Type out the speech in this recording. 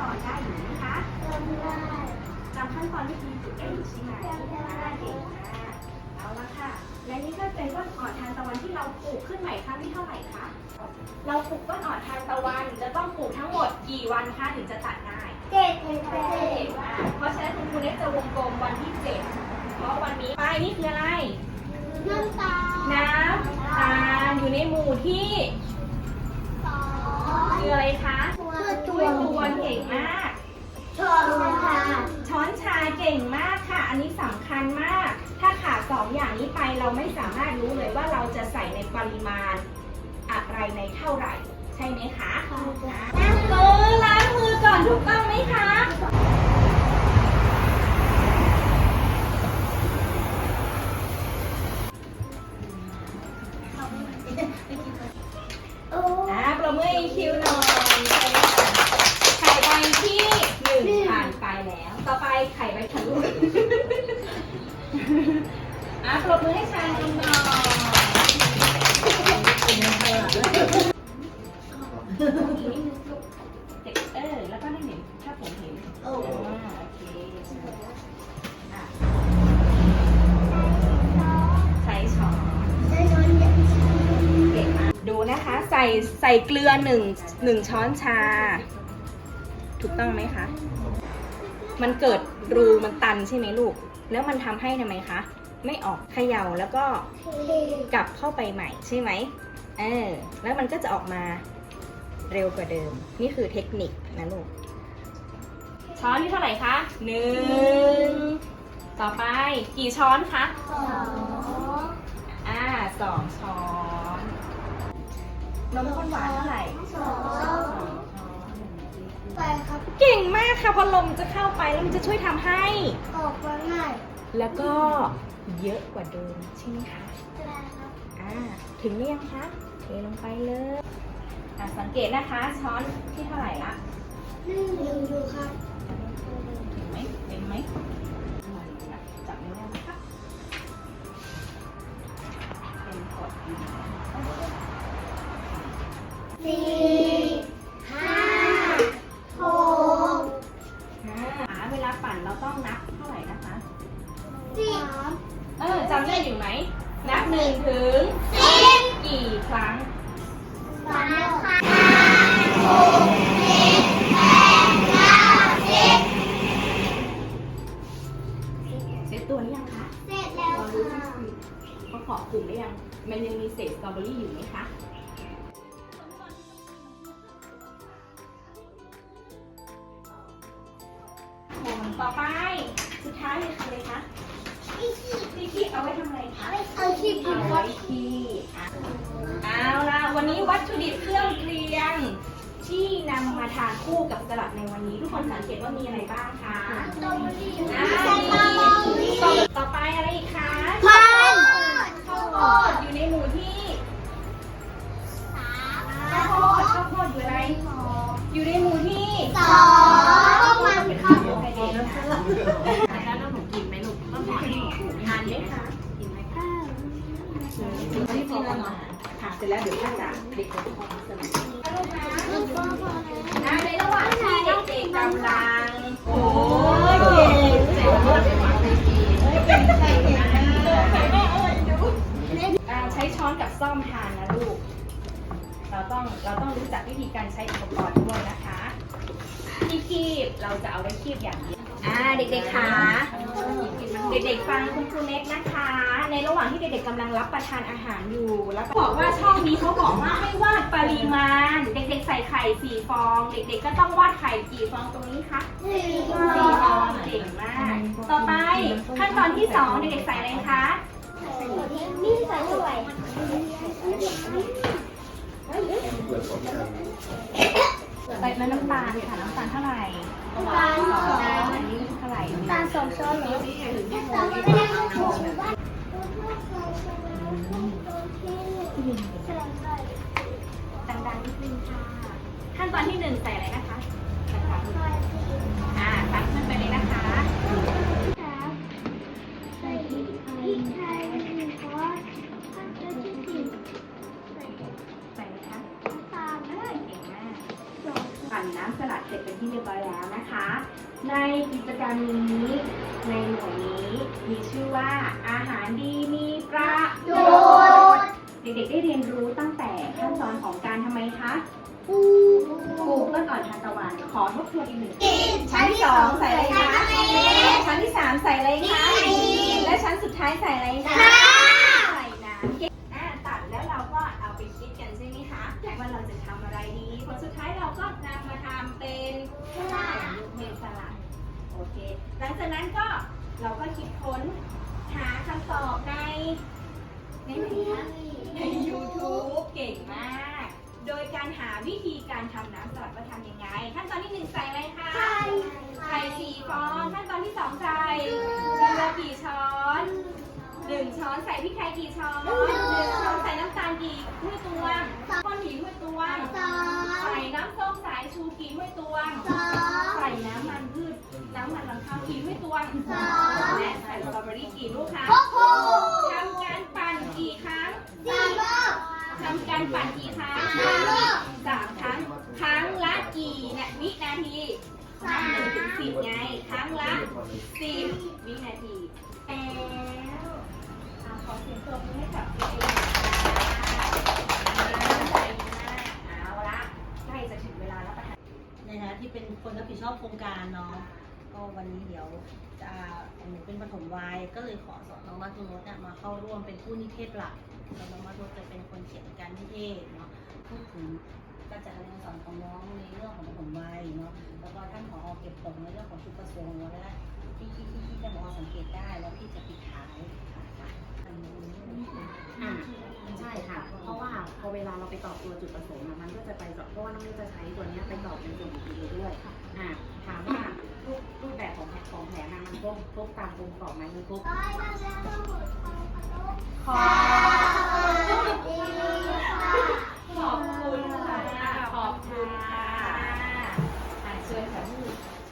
ตอนได้อยู่ไหมคะจำได้จำขั้นตอนที่ดีสุดได้อยู่ใช่ไหมอ่าเก่งมากเอาละค่ะ และนี่ก็เป็นต้นอ่อนทานตะวันที่เราปลูกขึ้นใหม่ครั้งที่เท่าไหร่คะ เราปลูกต้นอ่อนทานตะวันจะต้องปลูกทั้งหมดกี่วันคะถึงจะตัดได้เจ็ดเจ็ดเก่งมากเพราะฉะนั้นคุณครูเล็กจะวงกลมวันที่7เพราะวันนี้ไปนี่คืออะไร น้ำตาล น้ำตาลอยู่ในหมู่ที่สองคืออะไรคะตัว ถ้วยตวงเก่งมาก ช้อนค่ะช้อนชาเก่งมากค่ะ อันนี้สำคัญมาก ถ้าขาดสองอย่างนี้ไปเราไม่สามารถรู้เลยว่าเราจะใส่ในปริมาณอะไรในเท่าไหร่ ใช่ไหมคะล้างมือล้างมือก่อนถูกต้องไหมคะโอ้อ่าประมืออีคิวน่อยไข่ใบที่หนึ่งผ่านไปแล้ว ต่อไปไข่ใบทะลุ อะปรบมือให้ชายกันหน่อยเด็กเออแล้วก็ให้เห็นถ้าผมเห็นโอ้อ่าโอเคอะใช้ช้อนได้ช้อนเก่งมากดูนะคะ ใส่ใส่เกลือหนึ่งหนึ่งช้อนชา ถูกต้องไหมคะ มันเกิดรูมันตันใช่ไหมลูก แล้วมันทำให้ทำไมคะ ไม่ออกเขย่าแล้วก็กลับเข้าไปใหม่ใช่ไหมเออแล้วมันก็จะออกมาเร็วกว่าเดิม นี่คือเทคนิคนะลูกช้อนที่เท่าไหร่คะหนึ่งต่อไปกี่ช้อนคะสองอ่าสองช้อนนมข้นหวานเท่าไหร่สองสองช้อนไปครับ เก่งมากค่ะเพอลมจะเข้าไปแล้วมันจะช่วยทำให้ ออกมาง่ายแล้วก็ เยอะกว่าเดิมใช่ไหมคะได้ครับอ่าถึงหรือยังคะเทลงไปเลยอ่าสังเกตนะคะช้อนที่เท่าไหร่ละนึ่งอยู่อยู่ครับถึงไหมเต็มไหมจับนิ้วได้ไหมคะเป็นกดอยู่สี่ มันยังมีเศษสตรอเบอรี่อยู่ไหมคะคนต่อไป สุดท้ายเลยคืออะไรคะที่คีบเอาไว้ทำอะไรคะเอาชีพเอาไว้คีบอะเอาล่ะ วันนี้วัตถุดิบเครื่องเคียง ที่นำมาทานคู่กับสลัดในวันนี้ ทุกคนสังเกตว่ามีอะไรบ้างคะสตรอเบอรี่อ่าใส่สตรอเบอรี่ต่อต่อไปอะไรอีกคะ ทานไหมคะกินไหมคะที่พอประมาณค่ะเสร็จแล้วเดี๋ยวก็จะเด็กๆพอสลับลูกนะในระหว่างที่เด็กๆกำลังโอ้ยเก่งเจ๋งมากอ่าใช้ช้อนกับซ่อมทานนะลูก เราต้องเราต้องรู้จักวิธีการใช้อุปกรณ์ด้วยนะคะที่คีบเราจะเอาไว้คีบอย่างเดียวอ่าเด็กๆคะ เด็กๆฟังคุณครูเน็กนะคะ ในระหว่างที่เด็กๆกำลังรับประทานอาหารอยู่ แล้วก็บอกว่าช่องนี้เขาบอกว่าให้วาดปริมาณ เด็กๆใส่ไข่สี่ฟอง เด็กๆก็ต้องวาดไข่กี่ฟองตรงนี้คะสี่สี่ฟองเก่งมาก ต่อไปขั้นตอนที่สองเด็กๆใส่อะไรคะนี่ใส่ด้วยใส่น้ำตาลค่ะน้ำตาลเท่าไหร่ สองช้อนเหรอแต่ไม่ได้เข้าถุงว่าแสดงได้ดังๆนิดนึงค่ะ ขั้นตอนที่หนึ่งใส่อะไรนะคะ ปั่นน้ำสลัดเสร็จร็จเป็นที่เรียบร้อยแล้วนะคะ ในกิจกรรมนี้ในหน่วยนี้มีชื่อว่าอาหารดีมีประโยชน์เด็กๆได้เรียนรู้ตั้งแต่ขั้นตอนของการทำไมคะปลูกต้นอ่อนทานตะวัน ขอทบทวนอีกหนึ่งชั้นที่สองใส่อะไรคะชั้นที่สามใส่อะไรคะและชั้นสุดท้ายใส่อะไรคะใส่น้ำเก็บอ่าตัดแล้วเราก็เอาไปคิดกันใช่ไหมคะว่าเราจะทำ อะไรดีผลสุดท้ายเราก็นำมาทำเป็นเป็นสลัดโอเค หลังจากนั้นก็เราก็คิดค้นหาคำตอบในในไหนคะใน YouTube เก่งมาก โดยการหาวิธีการทำน้ำสลัดว่าทำยังไง ขั้นตอนที่หนึ่งใส่อะไรคะไข่สี่ฟองขั้นตอนที่สองใส่เกลือกี่ช้อนหนึ่งช้อนใส่พริกไทยกี่ช้อนหนึ่งช้อนใส่น้ำตาลกี่ถ้วยตวงก้อนหมี่ถ้วยตวง ใส่น้ำส้มสายชูกี่ถ้ วยตวงใส่น้ำมันพืช น้ำมันลำข้าวกี่ถ้วยตวงและใส่สตรอเบอรี่กี่ลูกคะทำการปั่นกี่ครั้งทำการปั่นกี่ครั้งสามครั้ง ครั้งละกี่นาวินาทีนับหนึ่งถึงสิบไง ครั้งละสิบวินาทีแล้วอะขอเสียงปรบมือให้กับ ผิดชอบโครงการเนาะก็วันนี้เดี๋ยวจะหนูเป็นปฐมวัยก็เลยขอสอนน้องมาตุนรสเนี่ยมาเข้าร่วมเป็นผู้นิเทศหลักแล้วน้องมาตุนจะเป็นคนเขียนการนิเทศเนาะพูดถึงการจัดการเรียนสอนของน้องในเรื่องของปฐมวัยเนาะแล้วก็ท่านผอเก็บตกในเรื่องของจุดประสงค์และที่ที่ที่ที่จะบอกสังเกตได้แล้วที่จะปิดท้ายค่ะ อเวลาเราไปตอบตัวจุดประสงค์มันก็จะไปกับเพราะว่าน้องจะใช้ตัวนี้ไปตอบในส่วนอื่นๆด้วยค่ะถามว่ารูปรูปแบบของแผลของแผลนะมันครบครบตามองค์ประกอบไหมมันครบขอบคุณขอบคุณค่ะขอบคุณค่ะเชิญค่ะ